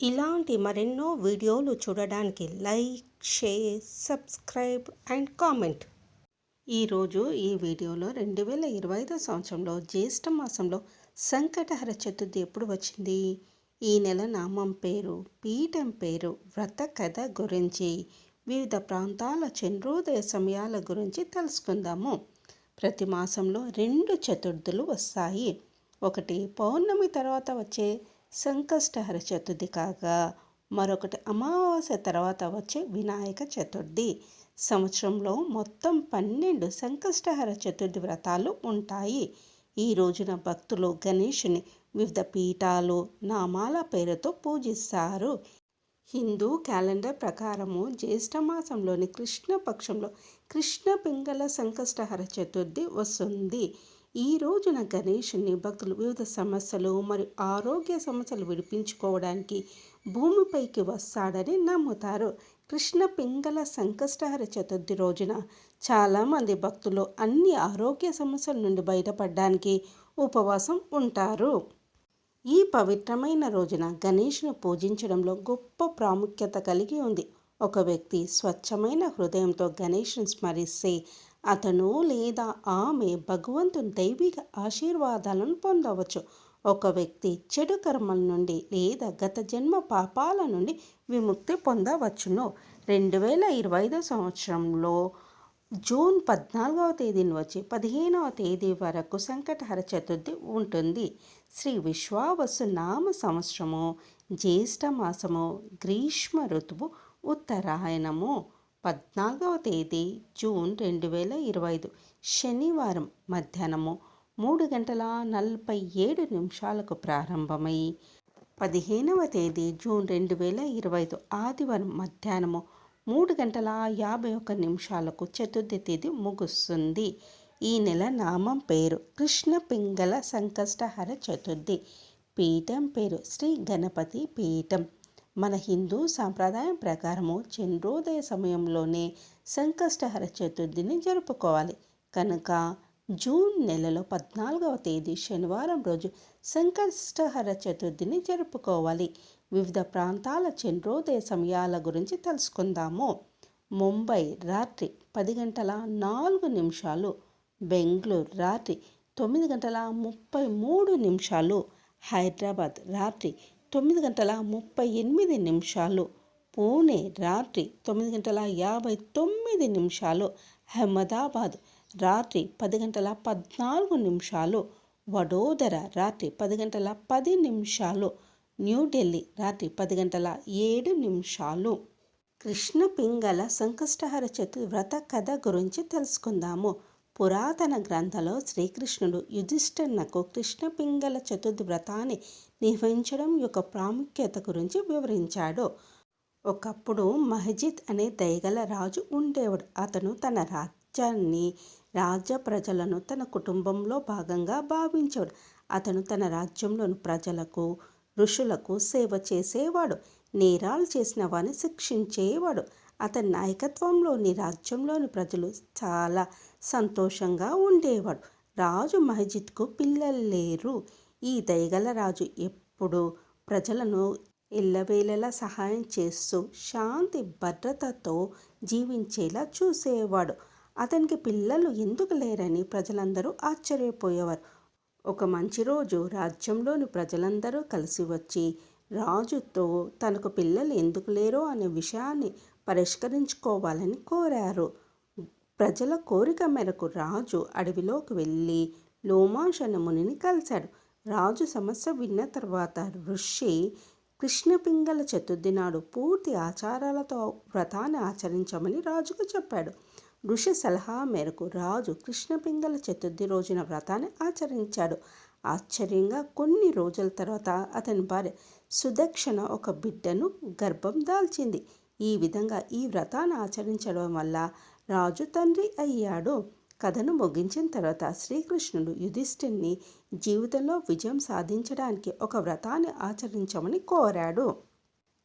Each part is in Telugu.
ఇలాంటి మరెన్నో వీడియోలు చూడడానికి like share subscribe and comment. ఈరోజు ఈ వీడియోలో రెండు వేల ఇరవై ఐదో సంవత్సరంలో జ్యేష్ఠ మాసంలో సంకటహర చతుర్థి ఎప్పుడు వచ్చింది? ఈ నెల నామం పేరు పీఠం పేరు వ్రత కథ గురించి వివిధ ప్రాంతాల చంద్రోదయ సమయాల గురించి తెలుసుకుందాము. ప్రతి మాసంలో రెండు చతుర్థులు వస్తాయి. ఒకటి పౌర్ణమి తర్వాత వచ్చే సంకష్టహర చతుర్థి కాగా మరొకటి అమావాస్య తర్వాత వచ్చే వినాయక చతుర్థి. సంవత్సరంలో మొత్తం పన్నెండు సంకష్టహర చతుర్థి వ్రతాలు ఉంటాయి. ఈ రోజున భక్తులు గణేషుని వివిధ పీఠాలు నామాల పేరుతో పూజిస్తారు. హిందూ క్యాలెండర్ ప్రకారము జ్యేష్ఠమాసంలోని కృష్ణపక్షంలో కృష్ణ పక్షంలో కృష్ణ పింగళ సంకష్టహర చతుర్థి వస్తుంది. ఈ రోజున గణేషుని భక్తులు వివిధ సమస్యలు మరియు ఆరోగ్య సమస్యలు విడిపించుకోవడానికి భూమిపైకి వస్తాడని నమ్ముతారు. కృష్ణ పింగళ సంకష్టహర చతుర్థి రోజున చాలామంది భక్తులు అన్ని ఆరోగ్య సమస్యల నుండి బయటపడడానికి ఉపవాసం ఉంటారు. ఈ పవిత్రమైన రోజున గణేష్ను పూజించడంలో గొప్ప ప్రాముఖ్యత కలిగి ఉంది. ఒక వ్యక్తి స్వచ్ఛమైన హృదయంతో గణేష్ను స్మరిస్తే అతను లేదా ఆమె భగవంతుని దైవిక ఆశీర్వాదాలను పొందవచ్చు. ఒక వ్యక్తి చెడు కర్మల నుండి లేదా గత జన్మ పాపాల నుండి విముక్తి పొందవచ్చును. రెండు వేల ఇరవై ఐదో సంవత్సరంలో జూన్ పద్నాలుగవ తేదీని వచ్చి పదిహేనవ తేదీ వరకు సంకటహర చతుర్థి ఉంటుంది. శ్రీ విశ్వావసు నామ సంవత్సరము జ్యేష్ఠ మాసము గ్రీష్మ ఋతువు ఉత్తరాయణము. పద్నాలుగవ తేదీ జూన్ రెండు వేల ఇరవై ఐదు శనివారం మధ్యాహ్నము మూడు గంటల నలభై ఏడు నిమిషాలకు ప్రారంభమై పదిహేనవ తేదీ జూన్ రెండు వేల ఇరవై ఐదు ఆదివారం మధ్యాహ్నము మూడు గంటల యాభై ఒక్క నిమిషాలకు చతుర్థి తేదీ ముగుస్తుంది. ఈ నెల నామం పేరు కృష్ణ పింగళ సంకష్టహర చతుర్థి. పీఠం పేరు శ్రీ గణపతి పీఠం. మన హిందూ సాంప్రదాయం ప్రకారము చంద్రోదయ సమయంలోనే సంకష్టహర చతుర్థిని జరుపుకోవాలి. కనుక జూన్ నెలలో పద్నాలుగవ తేదీ శనివారం రోజు సంకష్టహర చతుర్థిని జరుపుకోవాలి. వివిధ ప్రాంతాల చంద్రోదయ సమయాల గురించి తెలుసుకుందాము. ముంబై రాత్రి పది గంటల నాలుగు నిమిషాలు బెంగళూరు రాత్రి తొమ్మిది గంటల ముప్పై మూడు నిమిషాలు హైదరాబాద్ రాత్రి తొమ్మిది గంటల ముప్పై ఎనిమిది నిమిషాలు. పూణే రాత్రి తొమ్మిది గంటల యాభై తొమ్మిది నిమిషాలు. అహ్మదాబాద్ రాత్రి పది గంటల పద్నాలుగు నిమిషాలు. వడోదర రాత్రి పది గంటల పది నిమిషాలు. న్యూఢిల్లీ రాత్రి పది గంటల ఏడు నిమిషాలు. కృష్ణ పింగళ సంకష్టహర చతుర్ వ్రత కథ గురించి తెలుసుకుందాము. పురాతన గ్రంథంలో శ్రీకృష్ణుడు యుధిష్ఠిర్నకు కృష్ణ పింగళ చతుర్వ్రతాన్ని నిర్వహించడం యొక్క ప్రాముఖ్యత గురించి వివరించాడు. ఒకప్పుడు మహజిద్ అనే దయగల రాజు ఉండేవాడు. అతను తన రాజ్యాన్ని రాజ్య ప్రజలను తన కుటుంబంలో భాగంగా భావించాడు అతను తన రాజ్యంలోని ప్రజలకు ఋషులకు సేవ చేసేవాడు. నేరాలు చేసిన వారిని శిక్షించేవాడు. అతని నాయకత్వంలోని రాజ్యంలోని ప్రజలు చాలా సంతోషంగా ఉండేవాడు రాజు మహజిద్కు పిల్లలు లేరు. ఈ దయగల రాజు ఎప్పుడు ప్రజలను ఎల్లవేళలా సహాయం చేస్తూ శాంతి భద్రతతో జీవించేలా చూసేవాడు. అతనికి పిల్లలు ఎందుకు లేరని ప్రజలందరూ ఆశ్చర్యపోయేవారు. ఒక మంచి రోజు రాజ్యంలోని ప్రజలందరూ కలిసి వచ్చి రాజుతో తనకు పిల్లలు ఎందుకు లేరో అనే విషయాన్ని పరిష్కరించుకోవాలని కోరారు. ప్రజల కోరిక మేరకు రాజు అడవిలోకి వెళ్ళి లోమాషణ మునిని కలిశాడు. రాజు సమస్య విన్న తర్వాత ఋషి కృష్ణపింగళ చతుర్థి నాడు పూర్తి ఆచారాలతో వ్రతాన్ని ఆచరించమని రాజుకు చెప్పాడు. ఋషి సలహా మేరకు రాజు కృష్ణపింగళ చతుర్థి రోజున వ్రతాన్ని ఆచరించాడు. ఆశ్చర్యంగా కొన్ని రోజుల తర్వాత అతని భార్య సుదక్షణ ఒక బిడ్డను గర్భం దాల్చింది. ఈ విధంగా ఈ వ్రతాన్ని ఆచరించడం వల్ల రాజు తండ్రి అయ్యాడు. కథను ముగించిన తర్వాత శ్రీకృష్ణుడు యుధిష్ఠిని జీవితంలో విజయం సాధించడానికి ఒక వ్రతాన్ని ఆచరించమని కోరాడు.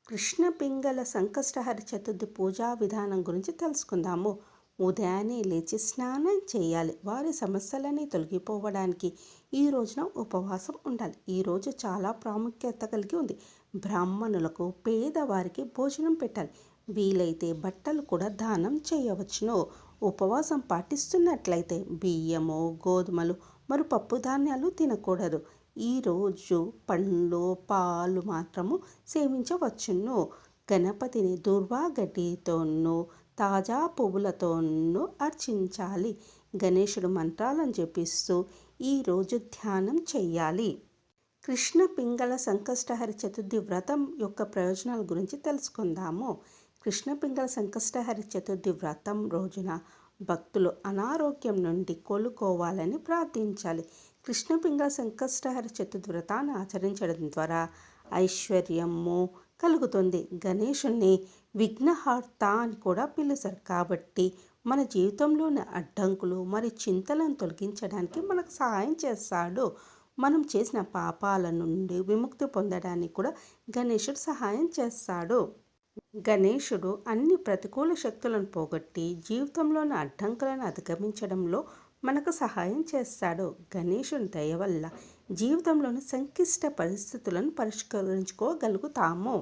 కృష్ణ పింగళ సంకష్టహరి చతుర్థి పూజా విధానం గురించి తెలుసుకుందాము. ఉదయాన్నే లేచి స్నానం చేయాలి. వారి సమస్యలన్నీ తొలగిపోవడానికి ఈ రోజున ఉపవాసం ఉండాలి. ఈ రోజు చాలా ప్రాముఖ్యత కలిగి ఉంది. బ్రాహ్మణులకు పేదవారికి భోజనం పెట్టాలి. వీలైతే బట్టలు కూడా దానం చేయవచ్చును. ఉపవాసం పాటిస్తున్నట్లయితే బియ్యము గోధుమలు మరి పప్పు ధాన్యాలు తినకూడదు. ఈరోజు పండ్లు పాలు మాత్రము సేవించవచ్చును. గణపతిని దుర్వా గడ్డితోనూ తాజా పువ్వులతోనూ అర్చించాలి. గణేశుడు మంత్రాలను జపిస్తూ ఈరోజు ధ్యానం చెయ్యాలి. కృష్ణ పింగళ సంకష్టహరి చతుర్థి వ్రతం యొక్క ప్రయోజనాల గురించి తెలుసుకుందాము. కృష్ణ పింగళ సంకష్టహరి చతుర్థి వ్రతం రోజున భక్తులు అనారోగ్యం నుండి కోలుకోవాలని ప్రార్థించాలి. కృష్ణపింగ సంకష్టహర చతుర్వ్రతాన్ని ఆచరించడం ద్వారా ఐశ్వర్యము కలుగుతుంది. గణేషుణ్ణి విఘ్నహర్త అని కూడా పిలుస్తారు. కాబట్టి మన జీవితంలోని అడ్డంకులు మరి చింతలను తొలగించడానికి మనకు సహాయం చేస్తాడు. మనం చేసిన పాపాల నుండి విముక్తి పొందడానికి కూడా గణేషుడు సహాయం చేస్తాడు. గణేశుడు అన్ని ప్రతికూల శక్తులను పోగొట్టి జీవితంలోని అడ్డంకులను అధిగమించడంలో మనకు సహాయం చేస్తాడు. గణేశుని దయ వల్ల జీవితంలోని సంక్లిష్ట పరిస్థితులను పరిష్కరించుకోగలుగుతాము.